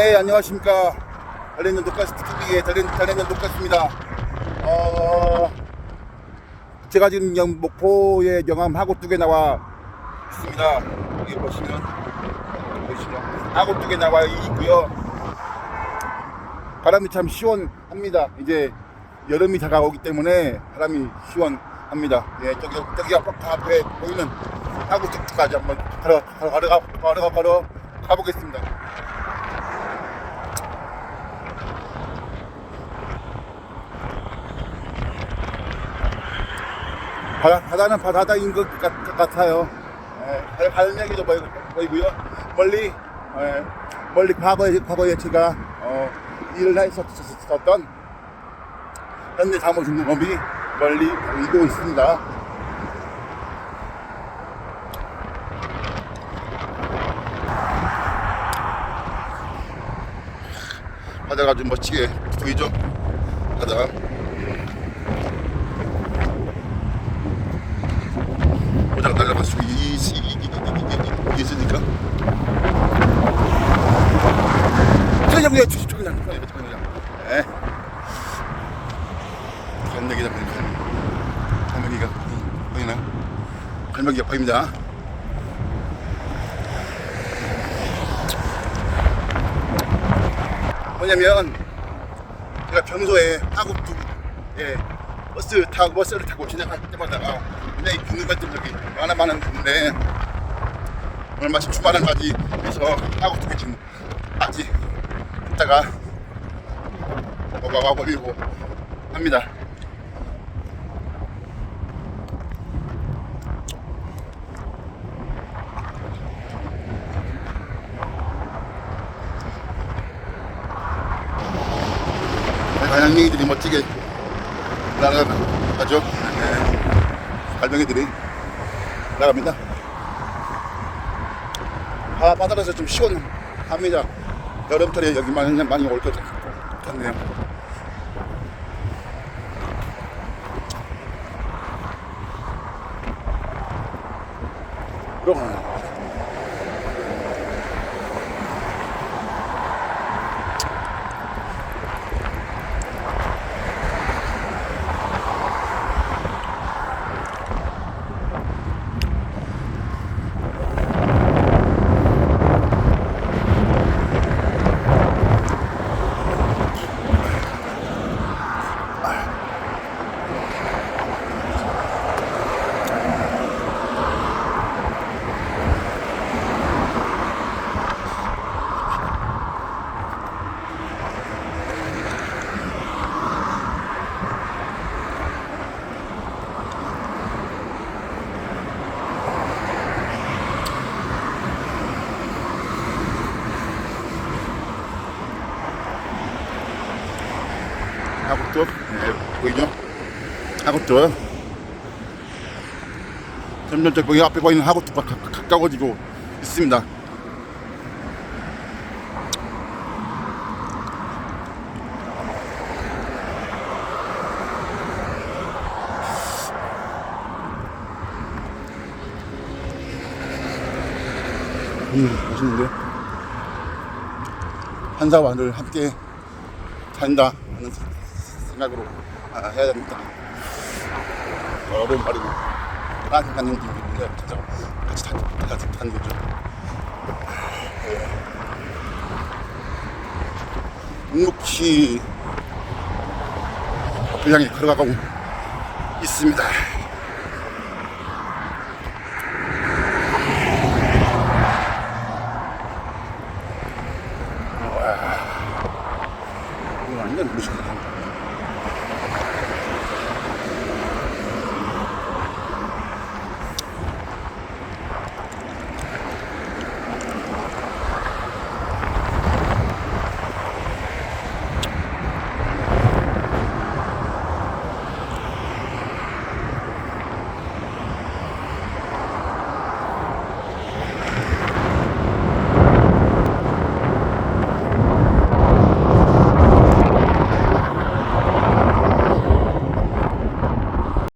네, 안녕하십니까. 달리는 독가스 TV의 달리는, 달리는 독가스입니다. 어, 제가 지금 영, 목포에 영암 하고뚝에 나와 있습니다. 여기 보시면, 보시면, 하고뚝에 나와 있고요 바람이 참 시원합니다. 이제 여름이 다가오기 때문에 바람이 시원합니다. 예, 저기, 저기 앞, 앞에 보이는 하고뚝까지 한번 걸어, 걸어, 걸어, 걸어, 걸어 가보겠습니다. 바다, 바다 는 바다인 것 같, 같아요. 예, 갈매기도 보이, 보이고요. 멀리, 예, 멀리 과거에, 과거에 제가, 어, 일을 했었던 현대 사무 중공업이 멀리 보이고 있습니다. 바다가 좀 멋지게 보이죠? 바다. 이, 이, 이, 이, 있으니까. 태경이야, 주식 그냥, 그냥, 그냥. 예. 갈매기다, 갈매기. 갈매기가 보이- 보이나? 갈매기가 보입니다. 뭐냐면, 제가 평소에 하국도, 예, 버스 타고, 버스를 타고 지나갈 때마다 굉장히 것들 여기 많아 많은 건데, 오늘 마침 주말을 맞이해서 하국도 지금 아직 이따가 와와 버리고 합니다. 가양맹이들이 멋지게 날아가죠. 네. 갈매기들이 나갑니다. 아, 바다라서 좀 시원합니다. 여름철에 여기 많이, 많이 올 것 같네요. 그럼 하국도 네, 보이죠? 하국도 점점 저 거기 앞에 보이는 가- 가까워지고 있습니다. 음, 맛있는데? 한사와를 함께 산다 하는 생각으로 아, 해야 됩니다. 여러분 버리고 난 하나님 뒤에 있는 찾아 같이 다 같이 타는 거죠. 예. 묵묵히 그 향해 걸어가고 있습니다. 와, 이거 완전 무식하다.